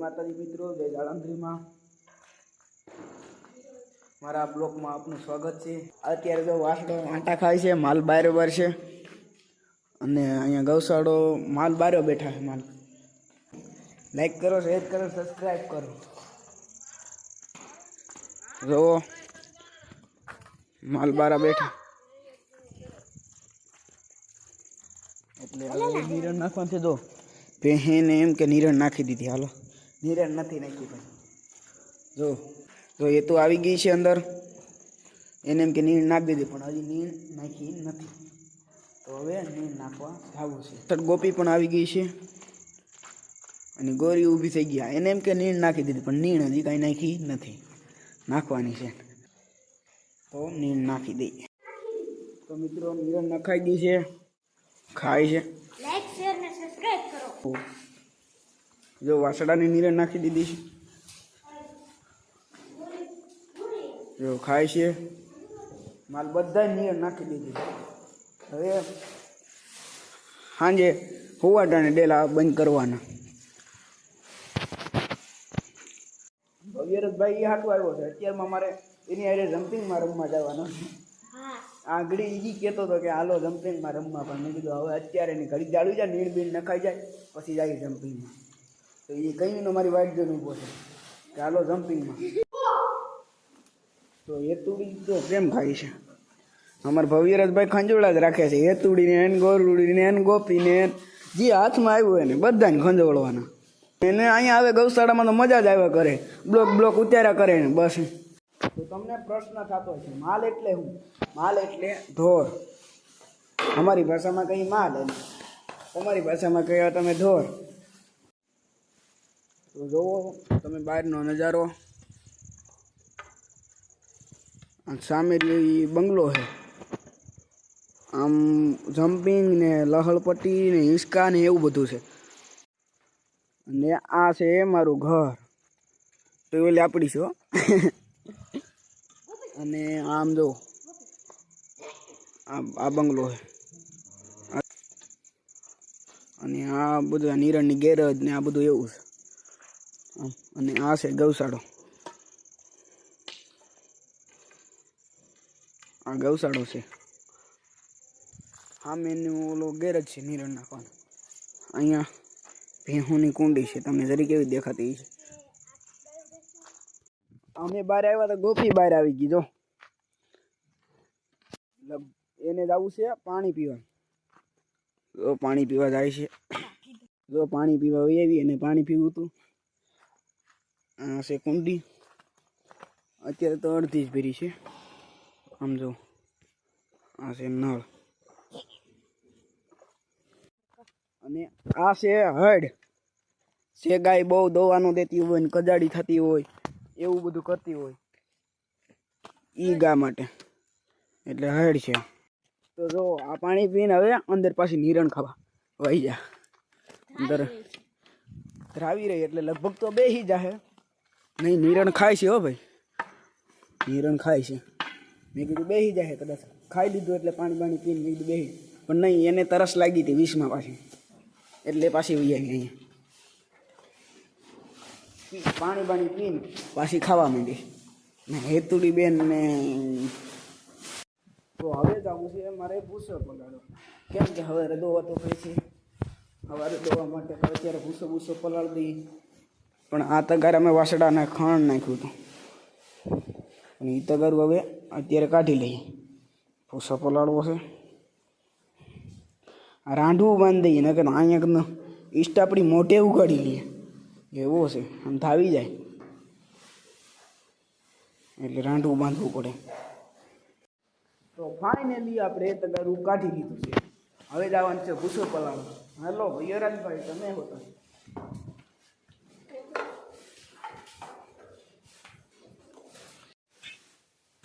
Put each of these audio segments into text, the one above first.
માતાજી મિત્રો, જય જાળંધરીમાં. મારા બ્લોકમાં આપનું સ્વાગત છે. અત્યારે તો વાસડો આંટા ખાય છે, માલ બારોબાર છે અને અહીંયા ગૌશાળો માલ બારો બેઠા છે, માલ. લાઈક કરો શેર કરો સબસ્ક્રાઈબ કરો. જુઓ, માલ બારા બેઠા. એટલે નિરણ નાખવાનું છે જો પહેને એમ કે નિરણ નાખી દીધી, હાલો. નિરણ નથી નાખી ભાઈ જો જો એ તો આવી ગઈ છે અંદર. એને એમ કે નીણ નાખી દીધી પણ હજી નીણ નાખી નથી. તો હવે નીણ નાખવા જવું છે. તટ ગોપી પણ આવી ગઈ છે. અને ગોરી ઊભી થઈ ગયા. એને એમ કે નીણ નાખી દીધી પણ નીણ હજી કાંઈ નાખી નથી. નાખવાની છે. તો નીણ નાખી દઈએ તો મિત્રો નીરણ નખાઈ ગઈ છે. ખાય છે. લાઈક શેર અને સબસ્ક્રાઇબ કરો. જો વાસડાની નીરે નાખી દીધી છે. જો ખાય છે. માલ બધા નીર નાખી દીધી હવે સાંજે હોવાટાને ડેલા બંધ કરવાના. ભવ્યરથભાઈ એ હાટું આવ્યો છે. અત્યારમાં મારે એની આરે જમ્પિંગમાં રમવા જવાનો આગળ ઈ કહેતો હતો કે હાલો જમ્પિંગમાં રમવા, પણ મેં કીધું હવે અત્યારે નહીં ઘડી જાળવી જાય નીણ બીણ નખાઈ જાય, પછી જાય જમ્પિંગમાં. તો એ કહીને મારી વાઈટ જોઈને ઊભો છે. કે હાલો જમ્પિંગમાં. તો હેતુડી તો કેમ ખાય છે? અમારા ભવ્યરાજભાઈ ખંજોળા જ રાખે છે. હેતુડીને એન ગોરુડીને એન ગોપીને જે હાથમાં આવ્યું એને બધાને ખંજોળવાના. એને અહીંયા આવે ગૌશાળામાં તો મજા જ આવ્યા કરે. બ્લોક બ્લોક ઉતાર્યા કરે ને બસ. તો તમને પ્રશ્ન થતો છે, માલ એટલે શું માલ એટલે ઢોર. અમારી ભાષામાં કઈ માલ તમારી ભાષામાં કહેવા તમે ઢોર. તો જુઓ તમે બહારનો નજારો. સામે જે બંગલો છે. આમ જમ્પિંગ ને લહળપટ્ટી ને હિંચકા ને એવું બધું છે. અને આ છે મારું ઘર. તો ઓલી આપણી છો અને આમ જો, આ બંગલો છે. અને આ બધું નિરણની ગેરેજ ને આ બધું એવું છે. અને આ છે ગૌશાળો. આ ગૌશાળો છે. સામેનું ઓલો ગેરેજ છે, નીરણ નાખવાનો. અહીંયા ભેહુની કુંડી છે, તમને જરી કેવી દેખાતી છે. અમે બહાર આવ્યા તો ગોપી બહાર આવી ગઈ, જો. એને જવું છે પાણી પીવા જો પાણી પીવા જાય છે. જો પાણી પીવા આવી અને પાણી પીવું હતું. આ છે કુંડી અત્યારે તો અડધી જ ભરી છે. આમ જો આ છે નળ. અને આ છે હડ. છે ગાય બહુ દોવાનું દેતી હોય ને કજાડી થતી હોય એવું બધું કરતી હોય ઈ ગા માટે. એટલે હડ છે. તો જો આ પાણી પીને હવે અંદર પાછી નિરણ ખાવા વહી જા. અંદર ધરાવી રહી એટલે લગભગ તો બેસી જાહે. નહીં, નિરણ ખાય છે હો ભાઈ. નિરણ ખાય છે. મેં કીધું બેસી જાય કદાચ. ખાઈ લીધું એટલે પાણી બાણી પીને મેં કીધું બેસી પણ નહીં, એને તરસ લાગી હતી વીસમાં પાછી. એટલે પાછી વહી આવી અહીંયા. પાણી બાણી પીને પાછી ખાવા માંડી. ને હેતુડી બેન ને તો હવે જ આવું છે, મારે ભૂસો પલાળો. કેમ કે હવે દોવા તો ભાઈ છે. સવારે દોવા માટે અત્યારે ભૂસો ભૂસો પલાળી દઈએ. પણ આ તગાર અમે વાસડાને ખાણ નાખ્યું હતું. અને એ તગારું હવે અત્યારે કાઢી લઈએ. ભૂસો પલાળવો છે. આ રાંઢવું બાંધી દઈએ, નકર અહીંયા ઈષ્ટ આપણી મોટે ઉગાડી લઈએ એવો છે, આમ થાવી જાય. એટલે રાંઢવું બાંધવું પડે. તો ફાઇનલી આપણે તગારું કાઢી લીધું છે. હવે જવાનું છે ભૂસો પલાળો હેલો યરાજભાઈ તમે હોતા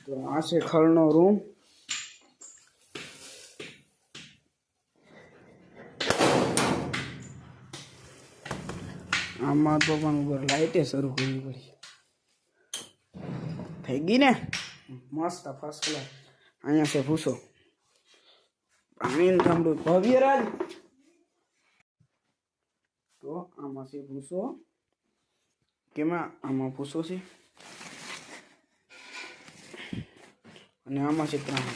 તો આ છે ખળનો રૂમ. આમાં પણ ઉપર લાઇટે શરૂ કરવી પડી. થઈ ગઈ ને? મસ્ત ફર્સ્ટ ક્લાસ અહીંયા છે ભૂસો. પાણી ઠંડુ ભવ્ય રાજ તો આમાં છે ભૂસો. કેમાં આમાં પૂછો છે? અને આમાં છે ત્રણ.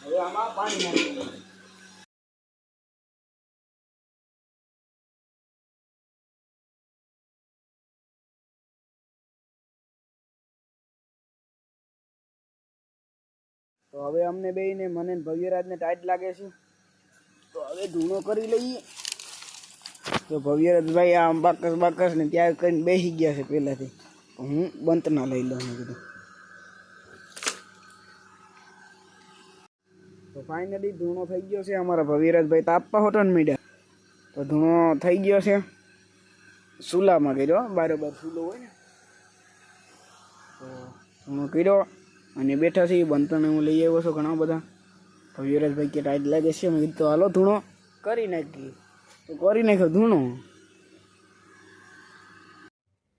હવે આમાં પાણી નાખી તો હવે અમને બેયને મને ભવ્યરાજને ટાઈટ લાગે છે. તો હવે ધૂણો કરી લઈએ. તો ભવ્યરાજભાઈ આ બાકસ બાકસ ને ત્યાં કરીને બેસી ગયા છે પહેલાંથી. હું બંત ના લઈ લઉં કીધું તો ફાઇનલી ધૂણો થઈ ગયો છે અમારા ભવ્યરાજભાઈ. તાપવા હોતો ને મીડિયા. તો ધૂણો થઈ ગયો છે. સુલામાં કર્યો, બારોબાર સુલો હોય ને. તો ધૂણો કર્યો. અને બેઠા છીએ બનતાને હું લઈ આવ્યો છું ઘણા બધા. ભવ્યરાજભાઈ કે ટાઈટ લાગે છે, મેં કીધું હાલો ધૂણો. કરી નાખી. તો કરી નાખ્યો ધૂણો.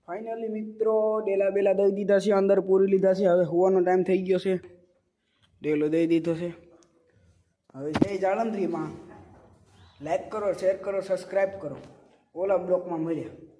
ફાઇનલી મિત્રો, ડેલા બેલા દઈ દીધા છે, અંદર પૂરી લીધા છે. હવે હોવાનો ટાઈમ થઈ ગયો છે. ડેલો દઈ દીધો છે. હવે જય જાળંત્રીમાં લાઈક કરો શેર કરો સબસ્ક્રાઈબ કરો. ઓલા બ્લોકમાં મળ્યા.